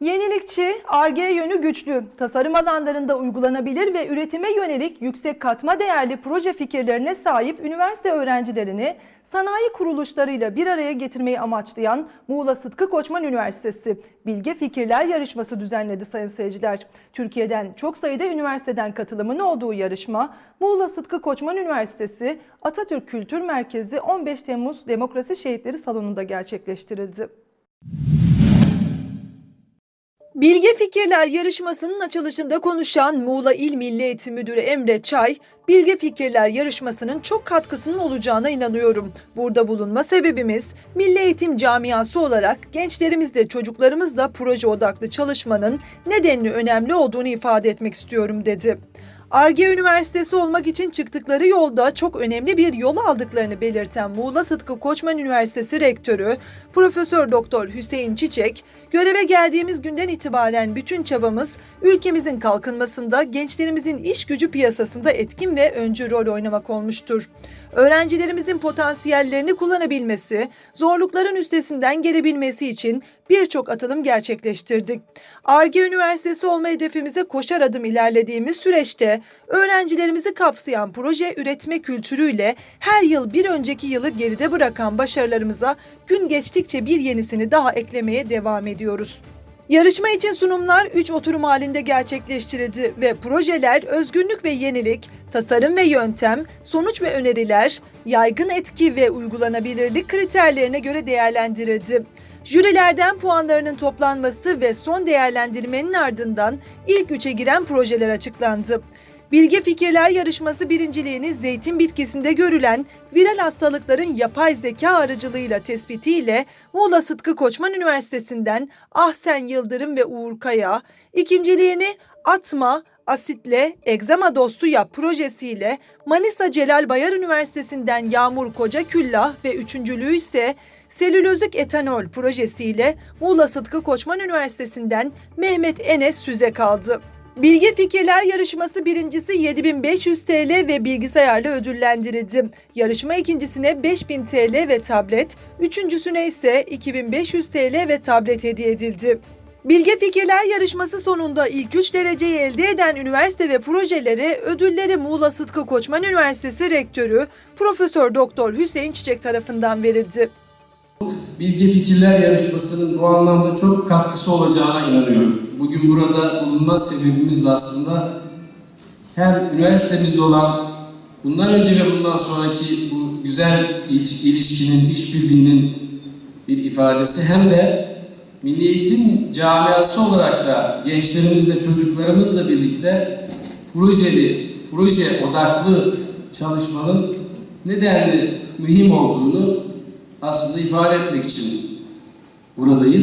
Yenilikçi, ARGE yönü güçlü, tasarım alanlarında uygulanabilir ve üretime yönelik yüksek katma değerli proje fikirlerine sahip üniversite öğrencilerini sanayi kuruluşlarıyla bir araya getirmeyi amaçlayan Muğla Sıtkı Koçman Üniversitesi Bilge Fikirler Yarışması düzenledi sayın seyirciler. Türkiye'den çok sayıda üniversiteden katılımın olduğu yarışma Muğla Sıtkı Koçman Üniversitesi Atatürk Kültür Merkezi 15 Temmuz Demokrasi Şehitleri Salonu'nda gerçekleştirildi. Bilge Fikirler yarışmasının açılışında konuşan Muğla İl Milli Eğitim Müdürü Emre Çay, Bilge Fikirler yarışmasının çok katkısının olacağına inanıyorum. Burada bulunma sebebimiz Milli Eğitim camiası olarak gençlerimizle çocuklarımızla proje odaklı çalışmanın nedenli önemli olduğunu ifade etmek istiyorum dedi. Arge Üniversitesi olmak için çıktıkları yolda çok önemli bir yol aldıklarını belirten Muğla Sıtkı Koçman Üniversitesi Rektörü Profesör Doktor Hüseyin Çiçek, göreve geldiğimiz günden itibaren bütün çabamız ülkemizin kalkınmasında gençlerimizin iş gücü piyasasında etkin ve öncü rol oynamak olmuştur. Öğrencilerimizin potansiyellerini kullanabilmesi, zorlukların üstesinden gelebilmesi için birçok atılım gerçekleştirdik. Arge Üniversitesi olma hedefimize koşar adım ilerlediğimiz süreçte öğrencilerimizi kapsayan proje üretme kültürüyle her yıl bir önceki yılı geride bırakan başarılarımıza gün geçtikçe bir yenisini daha eklemeye devam ediyoruz. Yarışma için sunumlar 3 oturum halinde gerçekleştirildi ve projeler özgünlük ve yenilik, tasarım ve yöntem, sonuç ve öneriler, yaygın etki ve uygulanabilirlik kriterlerine göre değerlendirildi. Jürilerden puanlarının toplanması ve son değerlendirmenin ardından ilk üçe giren projeler açıklandı. Bilge Fikirler Yarışması birinciliğini zeytin bitkisinde görülen viral hastalıkların yapay zeka aracılığıyla tespitiyle Muğla Sıtkı Koçman Üniversitesi'nden Ahsen Yıldırım ve Uğur Kaya, ikinciliğini Atma, Asitle Egzama Dostu Yap projesiyle Manisa Celal Bayar Üniversitesi'nden Yağmur Koca Küllah ve üçüncülüğü ise Selülozik Etanol projesiyle Muğla Sıtkı Koçman Üniversitesi'nden Mehmet Enes Süze kaldı. Bilge Fikirler Yarışması birincisi 7500 TL ve bilgisayarla ödüllendirildi. Yarışma ikincisine 5000 TL ve tablet, üçüncüsüne ise 2500 TL ve tablet hediye edildi. Bilge Fikirler yarışması sonunda ilk 3 dereceyi elde eden üniversite ve projeleri ödülleri Muğla Sıtkı Koçman Üniversitesi Rektörü Profesör Doktor Hüseyin Çiçek tarafından verildi. Bilge Fikirler Yarışması'nın bu anlamda çok katkısı olacağına inanıyorum. Bugün burada bulunma sebebimiz de aslında hem üniversitemizde olan bundan önce ve bundan sonraki bu güzel iliş- ilişkinin, işbirliğinin bir ifadesi hem de Milli Eğitim camiası olarak da gençlerimizle, çocuklarımızla birlikte projeli, proje odaklı çalışmanın nedenli mühim olduğunu aslında ifade etmek için buradayız.